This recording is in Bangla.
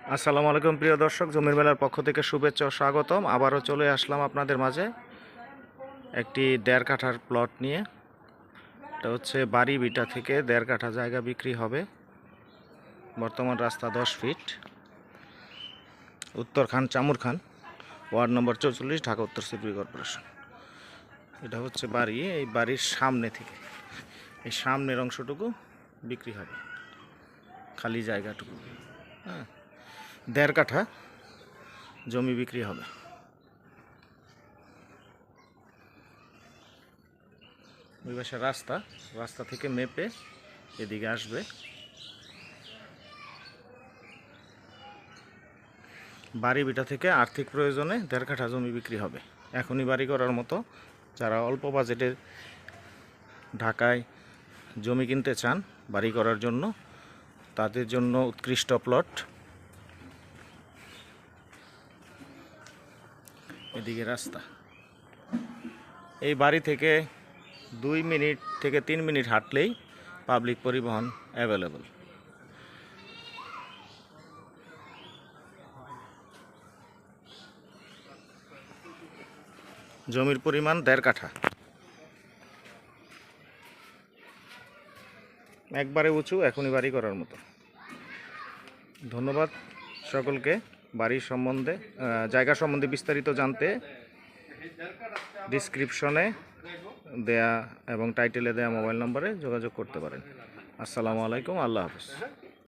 আসসালামু আলাইকুম, প্রিয় দর্শক, জমির মেলার পক্ষ থেকে শুভেচ্ছা ও স্বাগতম। আবারও চলে আসলাম আপনাদের মাঝে একটি দেড় কাঠার প্লট নিয়ে। এটা হচ্ছে বাড়ি বিটা থেকে দেড় কাঠা জায়গা বিক্রি হবে। বর্তমান রাস্তা দশ ফিট। উত্তর খান, চামুর খান, ওয়ার্ড নম্বর চৌচল্লিশ, ঢাকা উত্তর সিটি কর্পোরেশন। এটা হচ্ছে বাড়ি, এই বাড়ির সামনে থেকে। এই সামনের অংশটুকু বিক্রি হবে। খালি জায়গাটুকু। হ্যাঁ। দেড় কাঠা জমি বিক্রি হবে। ওই পাশে রাস্তা রাস্তা থেকে মেপে এদিকে আসবে। বাড়ি বিটা থেকে আর্থিক প্রয়োজনে দেড় কাঠা জমি বিক্রি হবে। এখনই বাড়ি করার মতো যারা অল্প বাজেটে ঢাকায় জমি কিনতে চান, বাড়ি করার জন্য তাদের জন্য উৎকৃষ্ট প্লট। এদিকে রাস্তা। এই বাড়ি থেকে দুই মিনিট থেকে তিন মিনিট হাঁটলেই পাবলিক পরিবহন অ্যাভেলেবল জমির পরিমাণ দেড় কাঠা। একবারে উঁচু, এখনই বাড়ি করার মতো। ধন্যবাদ সকলকে। বাড়ির সম্বন্ধে জায়গা সম্বন্ধে বিস্তারিত জানতে ডিসক্রিপশনে দেয়া এবং টাইটেলে দেয়া মোবাইল নম্বরে যোগাযোগ করতে পারেন। আসসালামু আলাইকুম, আল্লাহ হাফিজ।